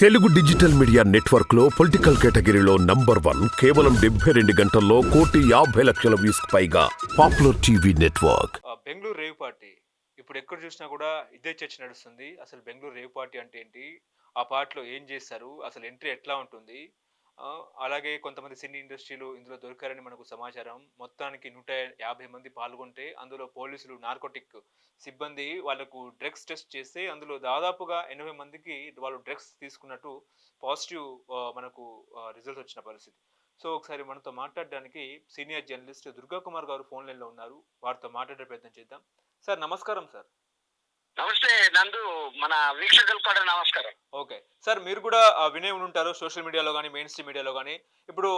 Telugu digital media నెట్వర్క్లో political కేటగిరీలో number one కేవలం డెబ్బై రెండు గంటల్లో కోటి యాభై లక్షల వ్యూస్ పైగా popular TV network. Bengaluru rave party. ఇప్పుడు ఎక్కడ చూసినా కూడా ఇదే చర్చ నడుస్తుంది. అసలు బెంగళూరు రేవ్ పార్టీ అంటే ఏంటి? ఆ పార్టీలో ఏం చేస్తారు? అసలు ఎంట్రీ ఎట్లా ఉంటుంది? అలాగే కొంతమంది సినీ ఇండస్ట్రీలు ఇందులో దొరికారని మనకు సమాచారం. మొత్తానికి నూట యాభై మంది పాల్గొంటే అందులో పోలీసులు నార్కోటిక్ సిబ్బంది వాళ్ళకు డ్రగ్స్ టెస్ట్ చేస్తే అందులో దాదాపుగా ఎనభై మందికి వాళ్ళు డ్రగ్స్ తీసుకున్నట్టు పాజిటివ్ మనకు రిజల్ట్స్ వచ్చిన పరిస్థితి. సో ఒకసారి మనతో మాట్లాడడానికి సీనియర్ జర్నలిస్ట్ దుర్గా కుమార్ గారు ఫోన్ లైన్లో ఉన్నారు. వారితో మాట్లాడే ప్రయత్నం చేద్దాం. సార్ నమస్కారం సార్. నమస్తే నందు మన వీక్షకులు కూడా నమస్కారం. ఓకే. సార్ మీరు కూడా వినే ఉంటారు సోషల్ మీడియాలో కానీ మెయిన్ స్ట్రీమ్ మీడియాలో కానీ ఇప్పుడు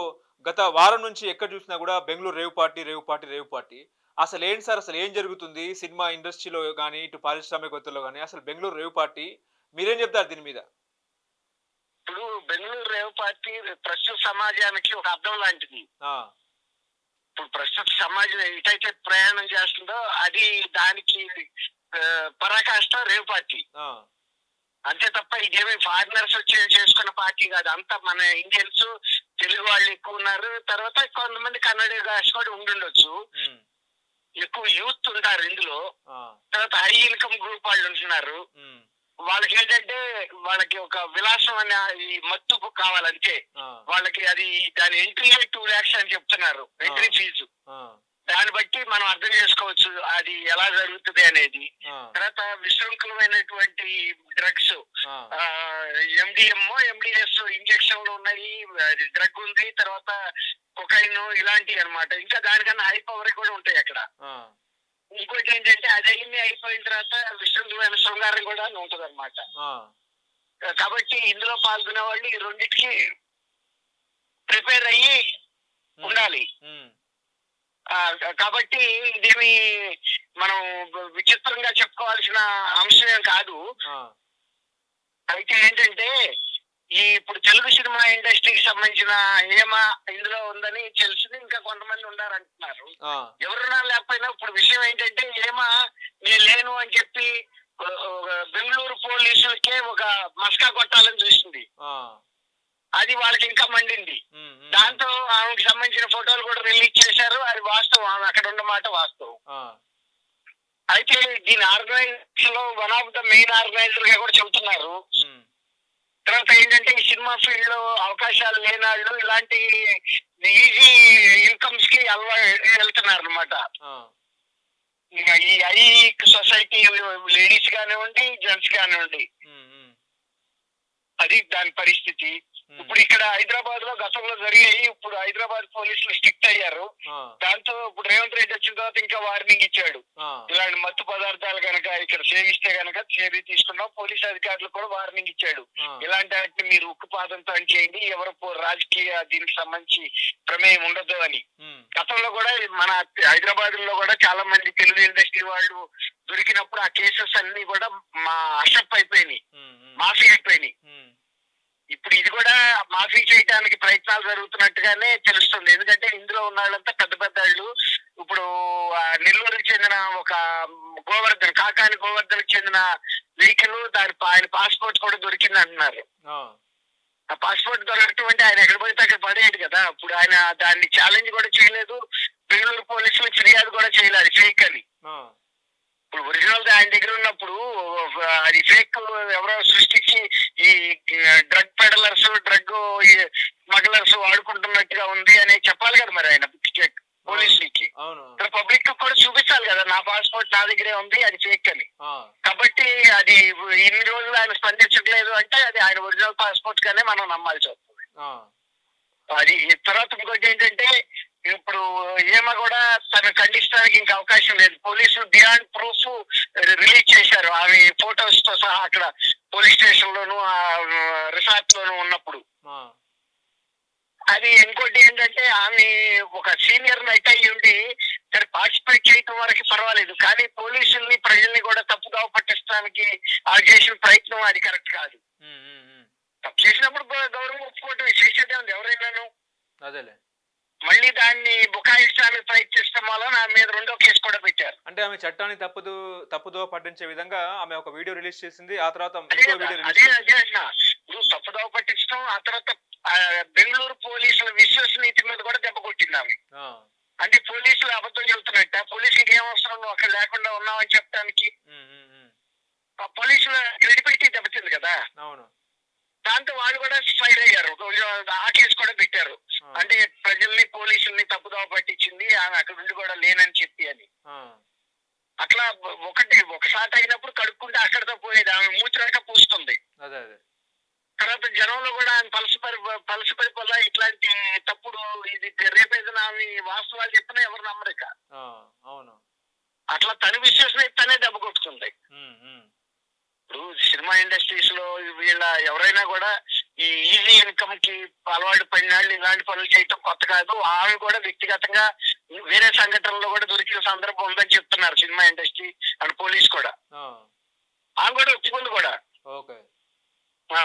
గత వారం నుంచి ఎక్కడ చూసినా కూడా Bengaluru rave party rave party rave party. అసలు ఏంటి సార్ అసలు ఏం జరుగుతుంది? సినిమా ఇండస్ట్రీలో కానీ ఇటు పారిశ్రామికవేత్తలో కానీ అసలు బెంగళూరు రేవ్ పార్టీ మీరేం చెప్తారు దీని మీద? ఇప్పుడు బెంగళూరు రేవ్ పార్టీ ప్రస్తుత సమాజానికి ఒక అర్థం లాంటిది. ఇప్పుడు ప్రస్తుత సమాజం ఎటైతే ప్రయాణం చేస్తుందో అది దానికి పరాకాష్ట రేవ్ పార్టీ. అంతే తప్ప ఇదేమి ఫారినర్స్ వచ్చి చేసుకున్న పార్టీ కాదు. అంతా మన ఇండియన్స్ తెలుగు వాళ్ళు ఎక్కువ ఉన్నారు. తర్వాత కొంతమంది కన్నడ భాష కూడా ఉండుండొచ్చు ఎక్కువ యూత్ ఉంటారు ఇందులో. తర్వాత హై ఇన్కమ్ గ్రూప్ వాళ్ళు ఉంటున్నారు. వాళ్ళకి ఏంటంటే వాళ్ళకి ఒక విలాసం అనే ఈ మత్తు కావాలంతే. ఆ, వాళ్ళకి అది దాని ఎంట్రీ టూ ల్యాక్స్ అని చెప్తున్నారు. ఎంట్రీ ఫీజు దాన్ని బట్టి మనం అర్థం చేసుకోవచ్చు అది ఎలా జరుగుతుంది అనేది. తర్వాత విశృంఖలమైనటువంటి డ్రగ్స్ ఎండిఎం ఎండిఎస్ ఇంజక్షన్లు ఉన్నాయి డ్రగ్ ఉంది తర్వాత కొకైన్ ఇలాంటివి అన్నమాట. ఇంకా దానికన్నా హై పవర్ కూడా ఉంటాయి అక్కడ. ఇంకోటి ఏంటంటే అది అన్ని అయిపోయిన తర్వాత విశృంఖలమైన శృంగారం కూడా ఉంటుంది అనమాట కాబట్టి ఇందులో పాల్గొనే వాళ్ళు ఈ రెండింటికి ప్రిపేర్ అయ్యి ఉండాలి. కాబట్టి ఇదేమి మనం విచిత్రంగా చెప్పుకోవాల్సిన అంశం కాదు. అయితే ఏంటంటే ఈ ఇప్పుడు తెలుగు సినిమా ఇండస్ట్రీకి సంబంధించిన ఏమ ఇందులో ఉందని తెలిసింది ఇంకా కొంతమంది ఉన్నారంటున్నారు ఎవరున్నా లేకపోయినా ఇప్పుడు విషయం ఏంటంటే ఏమ నేను లేను అని చెప్పి బెంగళూరు పోలీసులకే ఒక మస్కా కొట్టాలని చూసింది. అది వాళ్ళకి ఇంకా మండింది దాంతో ఆమెకి సంబంధించిన ఫోటోలు కూడా రిలీజ్ చేశారు. అది వాస్తవం. ఆమె అక్కడ ఉన్నమాట వాస్తవం. అయితే దీని ఆర్గనైజేషన్లో వన్ ఆఫ్ ద మెయిన్ ఆర్గనైజర్గా కూడా చెబుతున్నారు. తర్వాత ఏంటంటే ఈ సినిమా ఫీల్డ్లో అవకాశాలు లేని వాళ్ళు ఇలాంటి ఈజీ ఇన్కమ్స్కి అలవా వెళ్తున్నారు అనమాట ఈ ఐ సొసైటీ లేడీస్ కానివ్వండి జెంట్స్ కానివ్వండి. అది దాని పరిస్థితి. ఇప్పుడు ఇక్కడ హైదరాబాద్లో గతంలో జరిగాయి ఇప్పుడు హైదరాబాద్ పోలీసులు స్ట్రిక్ట్ అయ్యారు. దాంతో ఇప్పుడు రేవంత్ రెడ్డి వచ్చిన తర్వాత ఇంకా వార్నింగ్ ఇచ్చాడు. ఇలాంటి మత్తు పదార్థాలు కనుక ఇక్కడ సేవిస్తే కనుక చర్య తీసుకున్నాం పోలీస్ అధికారులు కూడా వార్నింగ్ ఇచ్చాడు. ఇలాంటి వాటిని మీరు ఉక్కుపాదంతో అని చేయండి ఎవరు రాజకీయ దీనికి సంబంధించి ప్రమేయం ఉండదు అని. ఉమ్, గతంలో కూడా మన హైదరాబాద్లో కూడా చాలా మంది తెలుగు ఇండస్ట్రీ వాళ్ళు దొరికినప్పుడు ఆ కేసెస్ అన్ని కూడా మా అషప్ అయిపోయినాయి. ఉమ్, మాఫీ అయిపోయినాయి. ఇప్పుడు ఇది కూడా మాఫీ చేయడానికి ప్రయత్నాలు జరుగుతున్నట్టుగానే తెలుస్తుంది. ఎందుకంటే ఇందులో ఉన్న వాళ్ళంతా పెద్ద పెద్ద వాళ్ళు. ఇప్పుడు నెల్లూరుకి చెందిన ఒక గోవర్ధన్ కాకాని గోవర్ధన్కి చెందిన వెహికల్ దాని ఆయన పాస్పోర్ట్ కూడా దొరికింది అంటున్నారు ఆ, పాస్పోర్ట్ దొరకటం అంటే ఆయన ఎక్కడ పోతే అక్కడ పడేయడు కదా. ఇప్పుడు ఆయన దాన్ని ఛాలెంజ్ కూడా చేయలేదు. బెంగళూరు పోలీసులు ఫిర్యాదు కూడా చేయలేదు ఫేక్ అని. ఇప్పుడు ఒరిజినల్ ఆయన దగ్గర ఉన్నప్పుడు అది ఫేక్ ఎవరో సృష్టించి ఈ డ్రగ్ పెడలర్స్ డ్రగ్ స్మగ్లర్స్ వాడుకుంటున్నట్టుగా ఉంది అని చెప్పాలి కదా మరి ఆయన పోలీసులకి అవును. పబ్లిక్ కూడా చూపించాలి కదా నా పాస్పోర్ట్ నా దగ్గరే ఉంది అది ఫేక్ అని. కాబట్టి అది ఇన్ని రోజులు ఆయన స్పందించట్లేదు అంటే అది ఆయన ఒరిజినల్ పాస్పోర్ట్ గానే మనం నమ్మాల్సి వస్తుంది. అది తర్వాత ఇంకోటి ఏంటంటే ఇప్పుడు ఏమ కూడా తను ఖండించడానికి ఇంకా అవకాశం లేదు. పోలీసులు బియాండ్ ప్రూఫ్ రిలీజ్ చేశారు. ఆమె ఫోటోస్తో సహా అక్కడ పోలీస్ స్టేషన్ లోను రిసార్ట్ లోను ఉన్నప్పుడు. ఆ, అది ఇంకోటి ఏంటంటే ఆమె ఒక సీనియర్ నైట్ అయ్యి ఉండి సరే పార్టిసిపేట్ చేయటం వరకు పర్వాలేదు కానీ పోలీసుల్ని ప్రజల్ని కూడా తప్పుగా పట్టించడానికి ఆ చేసిన ప్రయత్నం అది కరెక్ట్ కాదు. తప్పు చేసినప్పుడు గౌరవం ఒప్పుకోవటం చేసేదే ఉంది ఎవరైనాను. అదేలే. మళ్ళీ దాన్ని బుకాయించడానికి ప్రయత్నిస్తాం వల్ల నా మీద రెండో కేసు కూడా పెట్టారు. అంటే ఆమె చట్టాన్ని తప్పుదు తప్పుదో పట్టించే విధంగా ఆమె ఒక వీడియో రిలీజ్ చేసింది ఆ తర్వాత ఇంకో వీడియో అదే అదే. ఇప్పుడు తప్పుదోవ పట్టించడం ఆ తర్వాత ఆ, బెంగళూరు పోలీసుల విశ్వసనీయత మీద కూడా దెబ్బ కొట్టింది ఆమె. ఆ, అంటే పోలీసులు అబద్ధం చెబుతున్నట్ట పోలీసులకి ఏం అవసరం నువ్వు అక్కడ లేకుండా ఉన్నావని చెప్పడానికి. ఉమ్, ఉమ్, ఉమ్. ఆ పోలీసుల క్రెడిబిలిటీ దెబ్బతింది కదా. అవును. దాంతో వాళ్ళు కూడా ఫైర్ అయ్యారు. కొంచెం ఆ కేసు కూడా పెట్టారు. అంటే ప్రజల్ని పోలీసుల్ని తప్పుదోవ పట్టించింది ఆమె అక్కడ ఉండి కూడా లేనని చెప్పి అని. అట్లా ఒకటి ఒకసారి అయినప్పుడు కడుక్కుంటే అక్కడితో పోయేది ఆమె మూతిరాక పూస్తుంది. తర్వాత జనంలో కూడా ఆయన పలసపరి పలసపరి వల్ల ఇట్లాంటి తప్పుడు ఇది రేపేదైనా ఆమె వాస్తవాలు చెప్పినా ఎవరు నమ్మరు ఇక. ఆ, అవును. అట్లా తన విశ్వాసం తనే దెబ్బ ఉమ్. ఇప్పుడు సినిమా ఇండస్ట్రీస్లో వీళ్ళ ఎవరైనా కూడా ఈ ఈజీ ఇన్కమ్కి అలవాటు పడినాళ్ళు ఇలాంటి పనులు చేయటం కొత్త కాదు. ఆమె కూడా వ్యక్తిగతంగా వేరే సంఘటనలో కూడా దొరికిన సందర్భం ఉందని చెప్తున్నారు సినిమా ఇండస్ట్రీ అండ్ పోలీస్ కూడా. ఆమె కూడా ఒప్పుకుంది కూడా.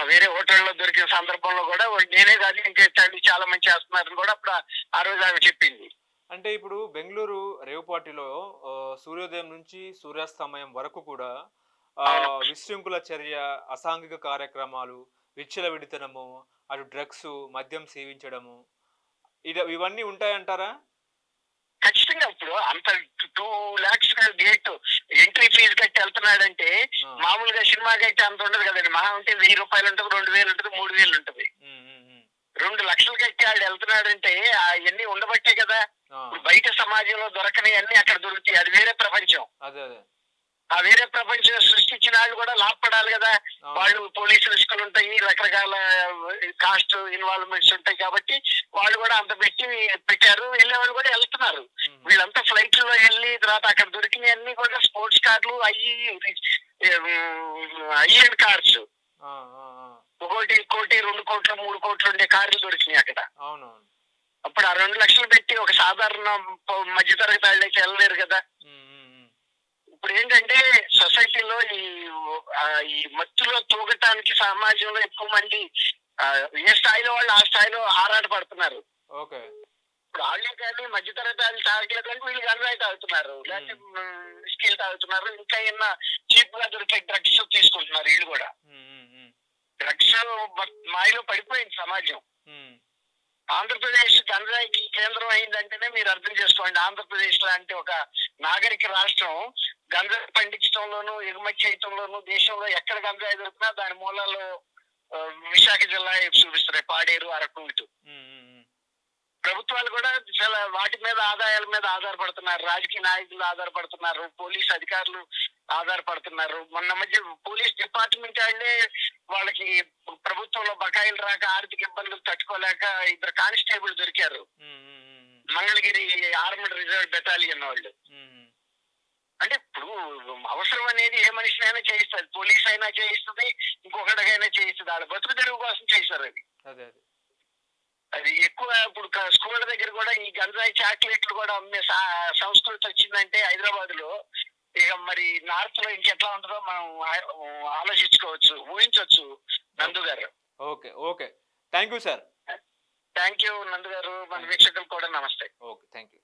వేరే హోటల్లో దొరికిన సందర్భంలో కూడా నేనే కాదు ఇంకా చాలా మంది చేస్తున్నారని కూడా అప్పుడు ఆ- రోజు ఆమె చెప్పింది. అంటే ఇప్పుడు బెంగళూరు రేవుపాటిలో ఆ, సూర్యోదయం నుంచి సూర్యాస్తమయం వరకు కూడా. విశృంఖల చర్య అసాంఘిక కార్యక్రమాలు విచ్చలవిడితనము అటు డ్రగ్స్ మద్యం సేవించడము ఇవన్నీ ఉంటాయంటారా? ఖచ్చితంగా ఇప్పుడు అంత two lakhs gate entry fee కట్టి వెళ్తున్నాడంటే మామూలుగా సినిమాకి అయితే అంత ఉండదు కదండి. మహా ఉంటే వెయ్యి రూపాయలు ఉంటుంది రెండు వేలు ఉంటుంది మూడు వేలు ఉంటుంది. రెండు లక్షలు కట్టి ఆడు వెళ్తున్నాడంటే అవన్నీ ఉండబట్టే కదా. బయట సమాజంలో దొరకని అన్ని అక్కడ దొరుకుతాయి. అది వేరే ప్రపంచం. అదే అదే. ఆ వేరే ప్రపంచం సృష్టించిన వాళ్ళు కూడా లాభపడాలి కదా. వాళ్ళు పోలీసు రిస్కులు ఉంటాయి రకరకాల కాస్ట్ ఇన్వాల్వ్మెంట్స్ ఉంటాయి కాబట్టి వాళ్ళు కూడా అంత పెట్టి పెట్టారు. వెళ్ళే వాళ్ళు కూడా వెళ్తున్నారు. వీళ్ళంతా ఫ్లైట్లో వెళ్ళి తర్వాత అక్కడ దొరికినవి అన్ని కూడా స్పోర్ట్స్ కార్లు అయ్యి అయ్యన్ కార్స్. ఒకటి కోటి రెండు కోట్లు మూడు కోట్లు ఉండే కార్లు దొరికినాయి అక్కడ. అప్పుడు ఆ రెండు లక్షలు పెట్టి ఒక సాధారణ మధ్యతరగతి వాళ్ళకి వెళ్ళలేరు కదా. ఇప్పుడు ఏంటంటే సొసైటీలో ఈ ఈ మత్తులో తూగటానికి సమాజంలో ఎక్కువ మంది ఏ స్థాయిలో వాళ్ళు ఆ స్థాయిలో ఆరాట పడుతున్నారు. ఓకే. ఇప్పుడు వాళ్ళే కానీ మధ్యతరగతి వాళ్ళు తాగలేదు కానీ వీళ్ళు గంజాయి తాగుతున్నారు. లేకపోతే స్కిల్ తాగుతున్నారు. ఇంకా ఏమన్నా చీప్గా దొరికే డ్రగ్స్ తీసుకుంటున్నారు వీళ్ళు కూడా. డ్రగ్స్ మాయలో పడిపోయింది సమాజం. ఆంధ్రప్రదేశ్ గంజాయికి కేంద్రం అయిందంటేనే మీరు అర్థం చేసుకోండి. ఆంధ్రప్రదేశ్ లాంటి ఒక నాగరిక రాష్ట్రం గంజాయి పండించడంలోను ఎగుమతి చేయటంలోను దేశంలో ఎక్కడ గంజాయి దొరికినా దాని మూలాల్లో విశాఖ జిల్లా చూపిస్తున్నాయి. పాడేరు అరకు ఇటు. ప్రభుత్వాలు కూడా చాలా వాటి మీద ఆదాయాల మీద ఆధారపడుతున్నారు. రాజకీయ నాయకులు ఆధారపడుతున్నారు. పోలీస్ అధికారులు ఆధారపడుతున్నారు. మొన్న మధ్య పోలీస్ డిపార్ట్మెంట్ వాళ్ళే వాళ్ళకి ప్రభుత్వంలో బకాయిలు రాక ఆర్థిక ఇబ్బందులు తట్టుకోలేక ఇద్దరు కానిస్టేబుల్ దొరికారు. మంగళగిరి ఆర్మడ్ రిజర్వ్ బెటాలియన్ వాళ్ళు అంటే ఇప్పుడు అవసరం అనేది ఏ మనిషినైనా చేయిస్తుంది. పోలీస్ అయినా చేయిస్తుంది ఇంకొకటికైనా చేయిస్తుంది. వాళ్ళ బతుకు తెరువు కోసం చేస్తారు అది. అదే అదే. అది ఎక్కువ ఇప్పుడు స్కూళ్ళ దగ్గర కూడా ఈ గంజాయి చాక్లెట్లు కూడా అమ్మే సంస్కృతి వచ్చిందంటే హైదరాబాద్లో ఇక మరి నార్త్లో ఇంకెట్లా ఉంటుందో మనం ఆలోచించుకోవచ్చు ఊహించవచ్చు నందు గారు. Okay okay. Thank you sir. Thank you Nandu గారు మన వీక్షకులు కూడా నమస్తే. Okay thank you